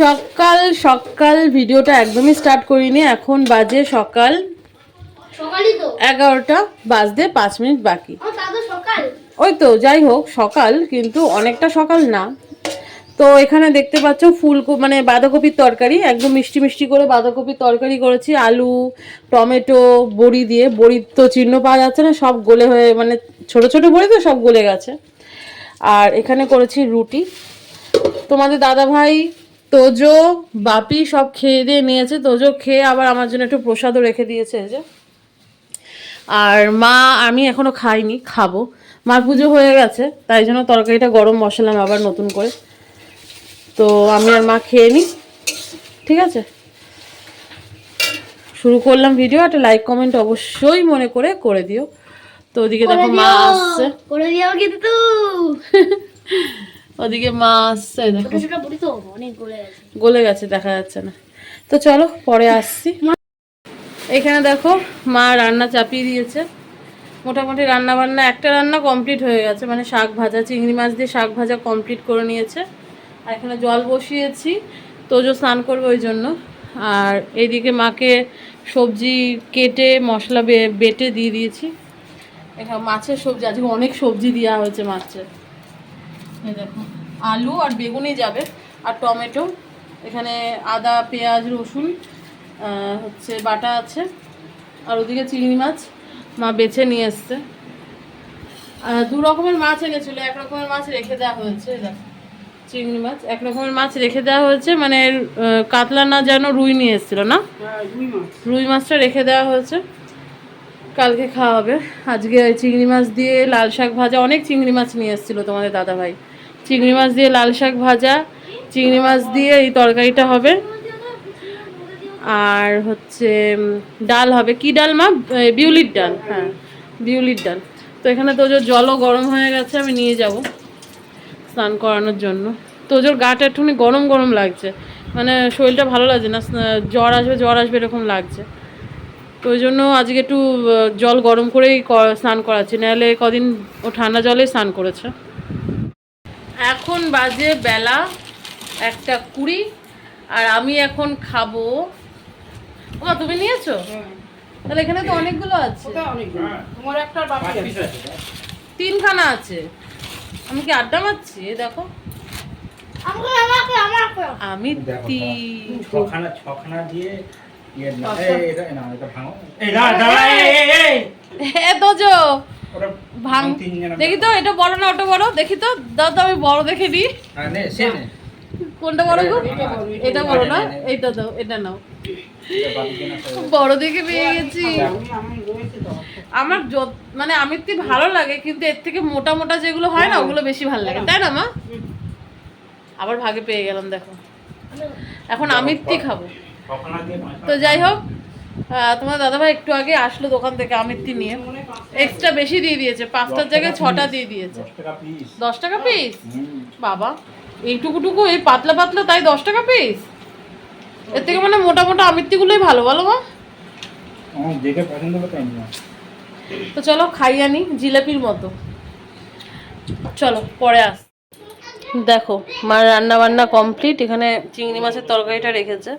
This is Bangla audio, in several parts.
সকাল সকাল ভিডিওটা একদমই স্টার্ট করিনি। এখন বাজে সকাল এগারোটা বাজতে পাঁচ মিনিট বাকি। ওই তো যাই হোক সকাল কিন্তু অনেকটা সকাল না। তো এখানে দেখতে পাচ্ছ ফুলকপি মানে বাঁধাকপির তরকারি একদম মিষ্টি মিষ্টি করে বাঁধাকপির তরকারি করেছি আলু টমেটো বড়ি দিয়ে। বড়ির তো চিহ্ন পাওয়া যাচ্ছে না সব গলে হয়ে মানে ছোট ছোট বড়ি তো সব গলে গেছে। আর এখানে করেছি রুটি। তোমাদের দাদা ভাই তোজো বাপি সব খেয়ে দিয়ে নিয়েছে। তোজো খেয়ে আবার আমার জন্য একটু প্রসাদও রেখে দিয়েছে এই যে। আর মা আমি এখনও খাইনি খাব। মার পুজো হয়ে গেছে তাই জন্য তরকারিটা গরম বসালাম আবার নতুন করে। তো আমি আর মা খেয়ে নিই ঠিক আছে? শুরু করলাম ভিডিও একটা লাইক কমেন্ট অবশ্যই মনে করে করে দিও। তো ওদিকে দেখো মা আসছে। করে দিও কিন্তু। ওদিকে মা আসছে দেখো। গলে গেছে। দেখা যাচ্ছে না। তো চলো পরে আসছি। এখানে দেখো মা রান্না চাপিয়ে দিয়েছে। মোটামুটি রান্না বান্না একটা রান্না কমপ্লিট হয়ে গেছে। মানে শাক ভাজা চিংড়ি মাছ দিয়ে শাক ভাজা কমপ্লিট করে নিয়েছে। আর এখানে জল বসিয়েছি তোজো স্নান করবে ওই জন্য। আর এইদিকে মাকে সবজি কেটে মশলা বেটে দিয়ে দিয়েছি। এখানে মাছের সবজি আজকে অনেক সবজি দেওয়া হয়েছে মাছের। এই দেখো আলু আর বেগুনি যাবে আর টমেটো এখানে আদা পেঁয়াজ রসুন হচ্ছে বাটা আছে আর ওদিকে চিংড়ি মাছ মা বেছে নিয়ে এসছে। দু রকমের মাছ এনেছিল এক রকমের মাছ রেখে দেওয়া হয়েছে দেখো চিংড়ি মাছ এক রকমের মাছ রেখে দেওয়া হয়েছে মানে কাতলা না যেন রুই নিয়ে এসেছিল না? রুই মাছটা রেখে দেওয়া হয়েছে কালকে খাওয়া হবে। আজকে ওই চিংড়ি মাছ দিয়ে লাল শাক ভাজা অনেক চিংড়ি মাছ নিয়ে এসেছিল তোমাদের দাদা ভাই চিংড়ি মাছ দিয়ে লাল শাক ভাজা, চিংড়ি মাছ দিয়ে এই তরকারিটা হবে। আর হচ্ছে ডাল হবে। কি ডাল মা? বিউলির ডাল। হ্যাঁ বিউলির ডাল। তো এখানে তোজোর জলও গরম হয়ে গেছে, আমি নিয়ে যাব স্নান করানোর জন্য। তোজোর গাটা একটুখানি গরম গরম লাগছে। মানে শরীরটা ভালো লাগছে না জ্বর আসবে জ্বর আসবে এরকম লাগছে। তো ওই জন্য আজকে একটু জল গরম করেই স্নান করাচ্ছি। নাহলে কদিন ও ঠান্ডা জলেই স্নান করেছে। এখন বাজে বেলা একটা কুড়ি আর আমি এখন খাব ও তুমি নিয়েছো তাহলে এখানে তো অনেকগুলো আছে তোমার একটা বাকি আছে তিনখানা আছে আমি কি আড্ডা মারছি এই দেখো আমাকে আমাকে আমাকে আমি ছখানা ছখানা দিয়ে ইয়ে না ভাঙো দেখি তো এটা বড় না ওটা বড়? দেখি তো দাও তো আমি বড় দেখে নিই নে কোনটা বড় গো? এটা বড়, এটা না। এইটা দাও এটা নাও। বড় দেখে পেয়ে গেছি। আমি আমি রয়েছে তো। আমার যত- মানে আমিত্তি ভালো লাগে কিন্তু এর থেকে মোটা মোটা যেগুলো হয় না ওগুলো বেশি ভালো লাগে। তাই না মা? আবার ভাগে পেয়ে গেলাম দেখো। এখন আমিত্তি খাব। তো যাই হোক তোমার দাদাভাই একটু আগে আসলো দোকান থেকে আমিত্তি নিয়ে। এক্সট্রা বেশি দিয়ে দিয়েছে পাঁচটার জায়গায় ছটা দিয়ে দিয়েছে। দশ টাকা পিস পিস বাবা এইটুকুটুকু এই পাতলা পাতলা তাই দশ টাকা পিস এর থেকে মানে মোটা মোটা আমিত্তিগুলোই ভালো বলো মা। তো চলো খাই আনি জিলাপির মতো। চলো পরে আস। দেখো মার রান্না বান্না কমপ্লিট এখানে চিংড়ি মাছের তরকারিটা রেখেছে।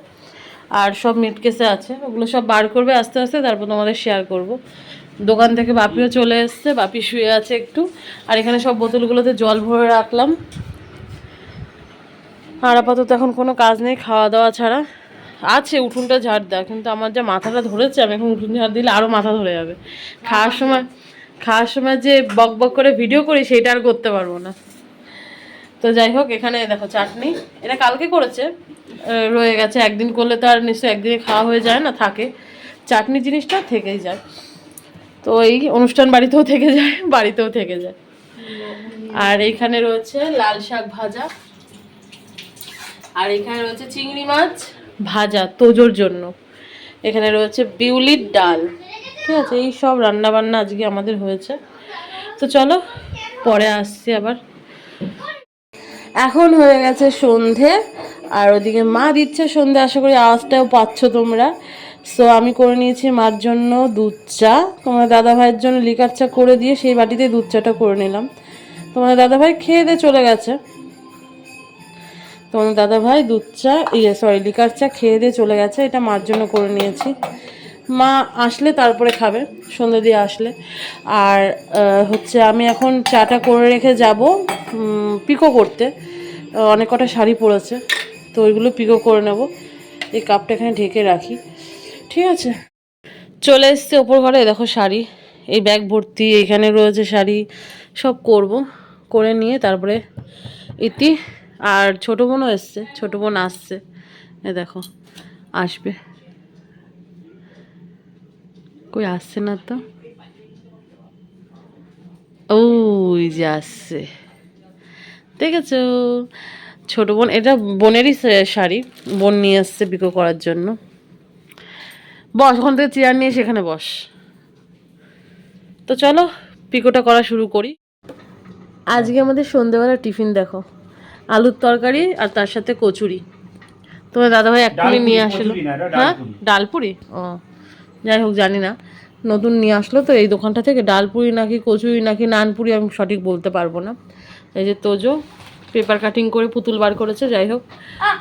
আর সব মিট কেসে আছে। ওগুলো সব বার করবে আস্তে আস্তে, তারপর তোমাদের শেয়ার করব। দোকান থেকে বাপিও চলে এসছে, বাপি শুয়ে আছে একটু। আর এখানে সব বোতলগুলোতে জল ভরে রাখলাম। আর আপাতত এখন কোনো কাজ নেই, খাওয়া দাওয়া ছাড়া। আছে, উঠোনটা ঝাড় দেওয়া, কিন্তু আমার যা মাথাটা ধরেছে, আমি এখন উঠোন ঝাড় দিলে আরও মাথা ধরে যাবে। খাওয়ার সময় খাওয়ার সময় যে বক বক করে ভিডিও করি, সেটা আর করতে পারব না। তো যাই হোক, এখানে দেখো চাটনি। এটা কালকে করেছে। রয়ে গেছে। একদিন করলে তো আর নিশ্চয়ই একদিনে খাওয়া হয়ে যায় না, থাকে। চাটনি জিনিসটা থেকেই যায়। তো এই অনুষ্ঠান বাড়িতেও থেকে যায়, বাড়িতেও থেকে যায়। আর এইখানে রয়েছে লাল শাক ভাজা। আর এখানে রয়েছে চিংড়ি মাছ ভাজা তোজোর জন্য। এখানে রয়েছে বিউলির ডাল। ঠিক আছে, এই সব রান্না বান্না আজকে আমাদের হয়েছে। তো চলো, পরে আসছি আবার। এখন হয়ে গেছে সন্ধে। আর ওদিকে মা দিচ্ছে সন্ধে আশা করি আওয়াজটাও পাচ্ছ তোমরা। সো আমি করে নিয়েছি মার জন্য দুধ চা। তোমার দাদা ভাইয়ের জন্য লিকার চা করে দিয়ে সেই বাটিতে দুধ চাটা করে নিলাম। তোমার দাদা ভাই খেয়ে দিয়ে চলে গেছে। তোমার দাদা ভাই দুধ চা ইয়ে সরি লিকার চা খেয়ে দিয়ে চলে গেছে। এটা মার জন্য করে নিয়েছি। মা আসলে তারপরে খাবে, সন্ধ্যে দিয়ে আসলে। আর হচ্ছে আমি এখন চাটা করে রেখে যাব পিকো করতে। অনেক কটা শাড়ি পরেছে। তো ওইগুলো পিকো করে নেব। এই কাপটা এখানে ঢেকে রাখি। ঠিক আছে। চলে এসছে ওপর ঘরে দেখো শাড়ি। এই ব্যাগ ভর্তি এখানে রয়েছে শাড়ি, সব করব। করে নিয়ে তারপরে ইতি, আর ছোটো বোনও এসছে, ছোটো বোন আসছে। এ দেখো, আসবে। কই আসছে না তো? ওই যে আসছে। দেখেছ? ছোটো বোন এটা বোনেরই শাড়ি। বোন নিয়ে আসছে পিকো করার জন্য। বস ওখান থেকে চেয়ার নিয়ে সেখানে বস। তো চলো পিকোটা করা শুরু করি। আজকে আমাদের সন্ধেবেলা টিফিন দেখো। আলুর তরকারি আর তার সাথে কচুরি। তোমার দাদাভাই এক্ষুনি নিয়ে আসলো। হ্যাঁ? ডালপুরি। ডালপুরি? ও যাই হোক জানি না। নতুন নিয়ে আসলো তো এই দোকানটা থেকে ডালপুরি নাকি কচুরি নাকি নানপুরি আমি সঠিক বলতে পারব না। এই যে তোজো পেপার কাটিং করে পুতুল বার করেছে যাই হোক।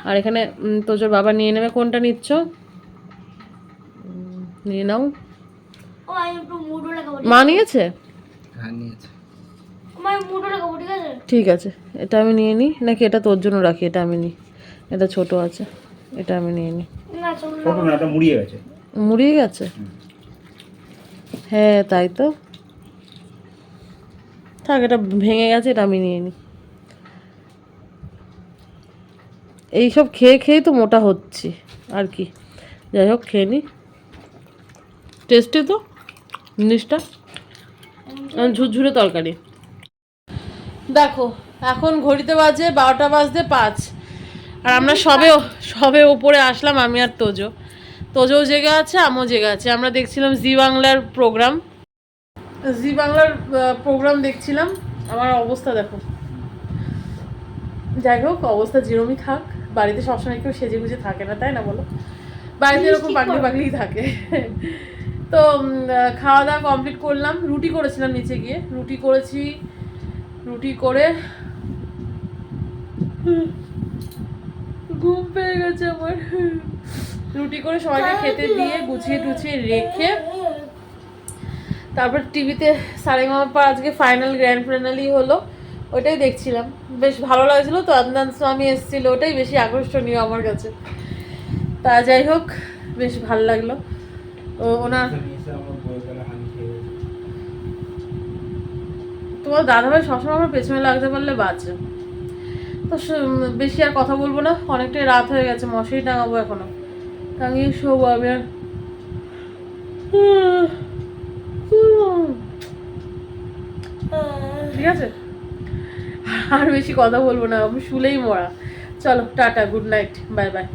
আর এখানে তোজোর বাবা নিয়ে নেবে কোনটা নিচ্ছ? নিয়ে নাও। ও আমি একটু মুডো লাগাবো মা নিয়েছে? হ্যাঁ নিয়েছে। আমার মুডো লাগাবো ঠিক আছে? এটা আমি নিয়ে নিই নাকি এটা তোর জন্য রাখি এটা আমি নিই এটা ছোট আছে এটা আমি নিয়ে নিই না চলো ছোট না এটা মুড়িয়ে গেছে। মুড়িয়ে গেছে? হ্যাঁ তাই তো। থাক এটা ভেঙে গেছে এটা আমি নিয়ে নিই এইসব খেয়ে খেয়েই তো মোটা হচ্ছি, আর কি। যাই হোক, খেয়ে নিই টেস্টি তো, জিনিসটা। ঝুরঝুরে তরকারি। দেখো, এখন ঘড়িতে বাজে বারোটা বাজতে পাঁচ। আর আমরা সবে সবে ওপরে আসলাম, আমি আর তোজো। তোজও জেগে আছে, আমিও জেগে আছে। আমরা দেখছিলাম জি বাংলার প্রোগ্রাম। জি বাংলার প্রোগ্রাম দেখছিলাম। আমার অবস্থা দেখো। যাই হোক, অবস্থা যেরমই থাক। বাড়িতে সবসময় কেউ সেজে গুজে থাকে না তাই না বলো? বাড়িতে এরকম পাগলি পাগলি থাকে। তো খাওয়া দাওয়া কমপ্লিট করলাম রুটি করেছিলাম নিচে গিয়ে রুটি করেছি রুটি করে ঘুম পেয়ে গেছে আমার। রুটি করে সবাইকে খেতে দিয়ে গুছিয়ে টুছিয়ে রেখে তারপর টিভিতে সারেগামাপা আজকে ফাইনাল গ্র্যান্ড ফাইনালই হলো। ওটাই দেখছিলাম। বেশ ভালো লাগছিল তো আদনান স্বামী এসেছিল ওটাই বেশি আকর্ষণীয় আমার কাছে। তা যাই হোক বেশ ভালো লাগল। ও ওনার তোমার দাদাভাই সবসময় আমার পেছনে লাগতে পারলে বাঁচে। তো বেশি আর কথা বলব না অনেকটাই রাত হয়ে গেছে মশারি টাঙাবো এখনও। টাঙিয়ে শোবো আমি আর। ঠিক আছে? আর বেশি কথা বলব না শুলেই মরা। চলো tata good night bye bye.